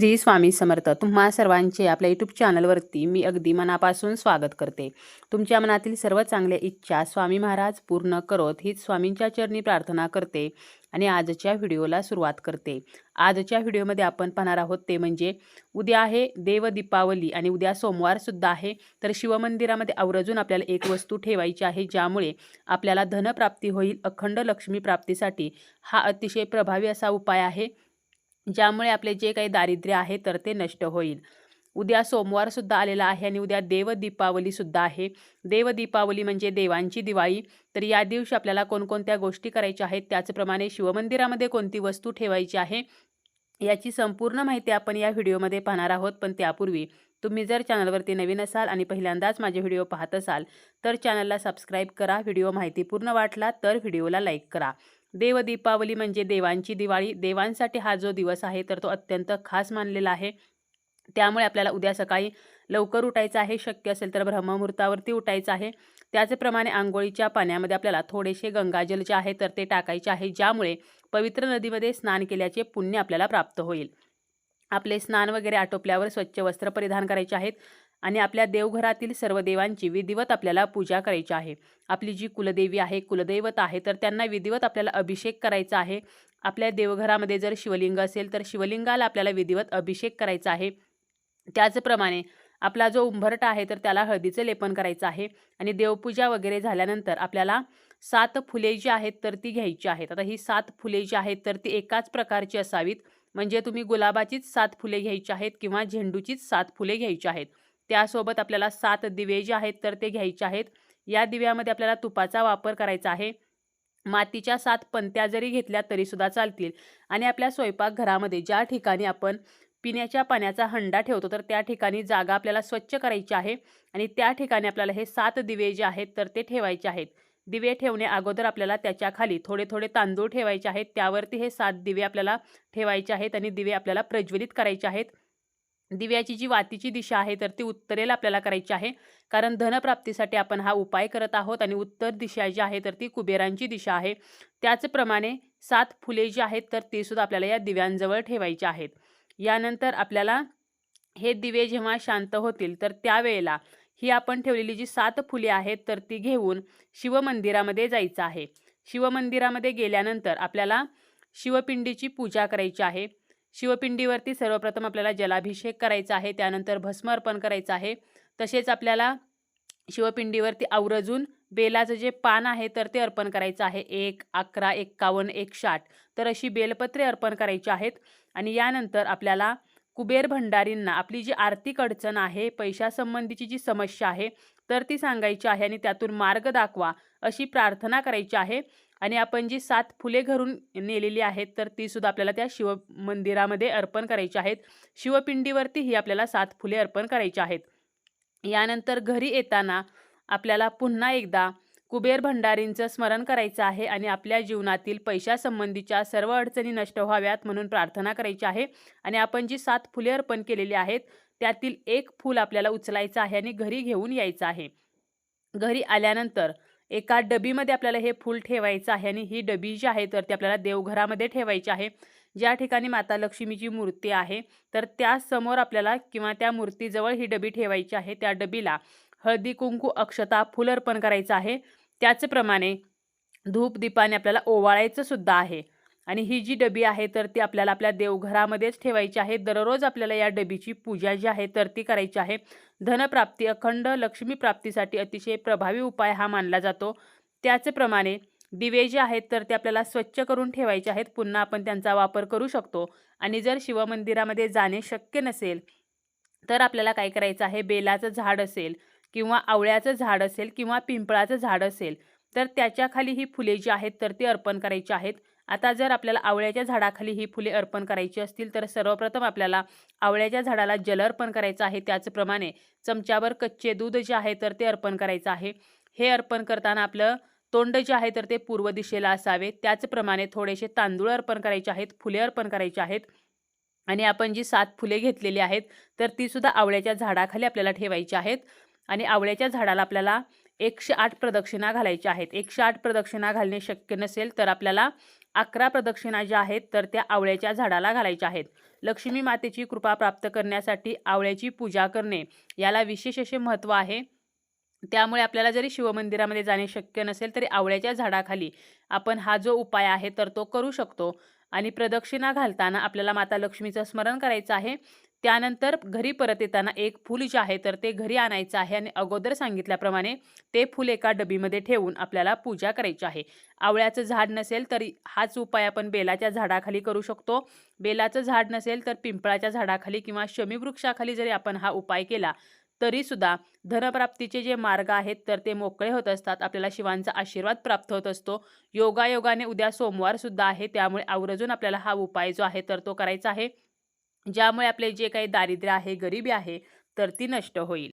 श्री स्वामी समर्थ. तुम्हा सर्वांचे आपल्या यूट्यूब चॅनलवरती मी अगदी मनापासून स्वागत करते. तुमच्या मनातील सर्व चांगल्या इच्छा स्वामी महाराज पूर्ण करोत हीच स्वामींच्या चरणी प्रार्थना करते आणि आजच्या व्हिडिओला सुरुवात करते. आजच्या व्हिडिओमध्ये आपण पाहणार आहोत ते म्हणजे उद्या आहे देव दीपावली आणि उद्या सोमवारसुद्धा आहे तर शिवमंदिरामध्ये आवर्जून आपल्याला एक वस्तू ठेवायची आहे ज्यामुळे आपल्याला धनप्राप्ती होईल अखंड लक्ष्मी प्राप्तीसाठी. हा अतिशय प्रभावी असा उपाय आहे. ज्यामुळे आपले जे काही दारिद्र्य आहे तर ते नष्ट होईल. उद्या सोमवारसुद्धा आलेला आहे आणि उद्या देवदीपावलीसुद्धा आहे. देवदीपावली म्हणजे देवांची दिवाळी. तर या दिवशी आपल्याला कोणकोणत्या गोष्टी करायच्या आहेत त्याचप्रमाणे शिवमंदिरामध्ये कोणती वस्तू ठेवायची आहे याची संपूर्ण माहिती आपण या व्हिडिओमध्ये पाहणार आहोत. पण त्यापूर्वी तुम्ही जर चॅनलवरती नवीन असाल आणि पहिल्यांदाच माझे व्हिडिओ पाहत असाल तर चॅनलला सबस्क्राईब करा. व्हिडिओ माहितीपूर्ण वाटला तर व्हिडिओला लाईक करा. देवदीपावली म्हणजे देवांची दिवाळी. देवांसाठी हा जो दिवस आहे तर तो अत्यंत खास मानलेला आहे. त्यामुळे आपल्याला उद्या सकाळी लवकर उठायचं आहे. शक्य असेल तर ब्रह्ममुहूर्तावरती उठायचं आहे. त्याचप्रमाणे आंघोळीच्या पाण्यामध्ये आपल्याला थोडेसे गंगाजल जे आहे तर ते टाकायचे आहे. ज्यामुळे पवित्र नदीमध्ये स्नान केल्याचे पुण्य आपल्याला प्राप्त होईल. आपले स्नान वगैरे आटोपल्यावर स्वच्छ वस्त्र परिधान करायचे आहेत. आणि आपल्या देवघरातील सर्व देवांची विधिवत आपल्याला पूजा करायची आहे. आपली जी कुलदेवी आहे कुलदैवत आहे तर त्यांना विधिवत आपल्याला अभिषेक करायचा आहे. आपल्या देवघरामध्ये जर शिवलिंग असेल तर शिवलिंगाला आपल्याला विधिवत अभिषेक करायचा आहे. त्याचप्रमाणे आपला जो उंबरटा आहे तर त्याला हळदीचं लेपन करायचं आहे. आणि देवपूजा वगैरे झाल्यानंतर आपल्याला सात फुले जी आहेत तर ती घ्यायची आहेत. आता ही सात फुले जी आहेत तर ती एकाच प्रकारची असावीत. म्हणजे तुम्ही गुलाबाचीच सात फुले घ्यायची आहेत किंवा झेंडूचीच सात फुले घ्यायची आहेत. त्यासोबत आपल्याला सात दिवे जे आहेत तर ते घ्यायचे आहेत. या दिव्यामध्ये आपल्याला तुपाचा वापर करायचा आहे. मातीच्या सात पंत्या जरी घेतल्या तरीसुद्धा चालतील. आणि आपल्या स्वयंपाकघरामध्ये ज्या ठिकाणी आपण पिण्याच्या पाण्याचा हंडा ठेवतो तर त्या ठिकाणी जागा आपल्याला स्वच्छ करायची आहे. आणि त्या ठिकाणी आपल्याला हे सात दिवे जे आहेत तर ते ठेवायचे आहेत. दिवे ठेवण्या अगोदर आपल्याला त्याच्याखाली थोडे थोडे तांदूळ ठेवायचे आहेत. त्यावरती हे सात दिवे आपल्याला ठेवायचे आहेत आणि दिवे आपल्याला प्रज्वलित करायचे आहेत. दिव्याची जी वातीची दिशा आहे तर ती उत्तरेला आपल्याला करायची आहे. कारण धनप्राप्तीसाठी आपण हा उपाय करत आहोत आणि उत्तर दिशा जी आहे तर ती कुबेरांची दिशा आहे. त्याचप्रमाणे सात फुले जी आहेत तर ती सुद्धा आपल्याला या दिव्यांजवळ ठेवायची आहेत. यानंतर आपल्याला हे दिवे जेव्हा शांत होतील तर त्यावेळेला ही आपण ठेवलेली जी सात फुले आहेत तर ती घेऊन शिवमंदिरामध्ये जायचं आहे. शिवमंदिरामध्ये गेल्यानंतर आपल्याला शिवपिंडीची पूजा करायची आहे. शिवपिंडीवरती सर्वप्रथम आपल्याला जलाभिषेक करायचा आहे त्यानंतर भस्म अर्पण करायचं आहे. तसेच आपल्याला शिवपिंडीवरती आवरजून बेलाचं जे पान आहे तर ते अर्पण करायचं आहे. एक अकरा एक्कावन्न एक साठ तर अशी बेलपत्रे अर्पण करायची आहेत. आणि यानंतर आपल्याला कुबेर भंडारींना आपली जी आर्थिक अडचण आहे पैशासंबंधीची जी समस्या आहे तर ती सांगायची आहे आणि त्यातून मार्ग दाखवा अशी प्रार्थना करायची आहे. आणि आपण जी सात फुले घरून नेलेली आहेत तर ती सुद्धा आपल्याला त्या शिव मंदिरामध्ये अर्पण करायची आहेत. शिवपिंडीवरती ही आपल्याला सात फुले अर्पण करायची आहेत. यानंतर घरी येताना आपल्याला पुन्हा एकदा कुबेर भंडारींचं स्मरण करायचं आहे आणि आपल्या जीवनातील पैशासंबंधीच्या सर्व अडचणी नष्ट व्हाव्यात म्हणून प्रार्थना करायची आहे. आणि आपण जी सात फुले अर्पण केलेली आहेत त्यातील एक फूल आपल्याला उचलायचं आहे आणि घरी घेऊन यायचं आहे. घरी आल्यानंतर एका डबीमध्ये आपल्याला हे फूल ठेवायचं आहे आणि ही डबी जी आहे तर ती आपल्याला देवघरामध्ये ठेवायची आहे. ज्या ठिकाणी माता लक्ष्मीची मूर्ती आहे तर त्यासमोर आपल्याला किंवा त्या मूर्तीजवळ ही डबी ठेवायची आहे. त्या डबीला हळदी कुंकू अक्षता फुल अर्पण करायचं आहे. त्याचप्रमाणे धूप दीपाने आपल्याला ओवाळायचं सुद्धा आहे. आणि ही जी डबी आहे तर ती आपल्याला आपल्या देवघरामध्येच ठेवायची आहे. दररोज आपल्याला या डबीची पूजा जी आहे तर ती करायची आहे. धनप्राप्ती अखंड लक्ष्मीप्राप्तीसाठी अतिशय प्रभावी उपाय हा मानला जातो. त्याचप्रमाणे दिवे जे आहेत तर ते आपल्याला स्वच्छ करून ठेवायचे आहेत. पुन्हा आपण त्यांचा वापर करू शकतो. आणि जर शिवमंदिरामध्ये जाणे शक्य नसेल तर आपल्याला काय करायचं आहे? बेलाचं झाड असेल किंवा आवळ्याचं झाड असेल किंवा पिंपळाचं झाड असेल तर त्याच्याखाली ही फुले जी आहेत तर ती अर्पण करायची आहेत. आता जर आपल्याला आवळ्याच्या झाडाखाली ही फुले अर्पण करायची असतील तर सर्वप्रथम आपल्याला आवळ्याच्या झाडाला जल अर्पण करायचं आहे. त्याचप्रमाणे चमच्यावर कच्चे दूध जे आहे तर ते अर्पण करायचं आहे. हे अर्पण करताना आपलं तोंड जे आहे तर ते पूर्व दिशेला असावे. त्याचप्रमाणे थोडेसे तांदूळ अर्पण करायचे आहेत फुले अर्पण करायचे आहेत. आणि आपण जी सात फुले घेतलेली आहेत तर ती सुद्धा आवळ्याच्या झाडाखाली आपल्याला ठेवायची आहेत. आणि आवळ्याच्या झाडाला आपल्याला एकशे आठ प्रदक्षिणा घालायच्या आहेत. एकशे आठ प्रदक्षिणा घालणे शक्य नसेल तर आपल्याला अकरा प्रदक्षिणा ज्या आहेत तर त्या आवळ्याच्या झाडाला घालायच्या आहेत. लक्ष्मी मातेची कृपा प्राप्त करण्यासाठी आवळ्याची पूजा करणे याला विशेष असे महत्त्व आहे. त्यामुळे आपल्याला जरी शिवमंदिरामध्ये जाणे शक्य नसेल तरी आवळ्याच्या झाडाखाली आपण हा जो उपाय आहे तर तो करू शकतो. आणि प्रदक्षिणा घालताना आपल्याला माता लक्ष्मीचं स्मरण करायचं आहे. त्यानंतर घरी परत येताना एक फूल जे आहे तर ते घरी आणायचं आहे आणि अगोदर सांगितल्याप्रमाणे ते फूल एका डबीमध्ये ठेवून आपल्याला पूजा करायची आहे. आवळ्याचं झाड नसेल तरी हाच उपाय आपण बेलाच्या झाडाखाली करू शकतो. बेलाचं झाड नसेल तर पिंपळाच्या झाडाखाली किंवा शमीवृक्षाखाली जरी आपण हा उपाय केला तरीसुद्धा धनप्राप्तीचे जे मार्ग आहेत तर ते मोकळे होत असतात. आपल्याला शिवांचा आशीर्वाद प्राप्त होत असतो. योगायोगाने उद्या सोमवारसुद्धा आहे त्यामुळे आवर्जून आपल्याला हा उपाय जो आहे तर तो करायचा आहे. ज्यामुळे आपले जे काही दारिद्र्य आहे गरिबी आहे तर ती नष्ट होईल.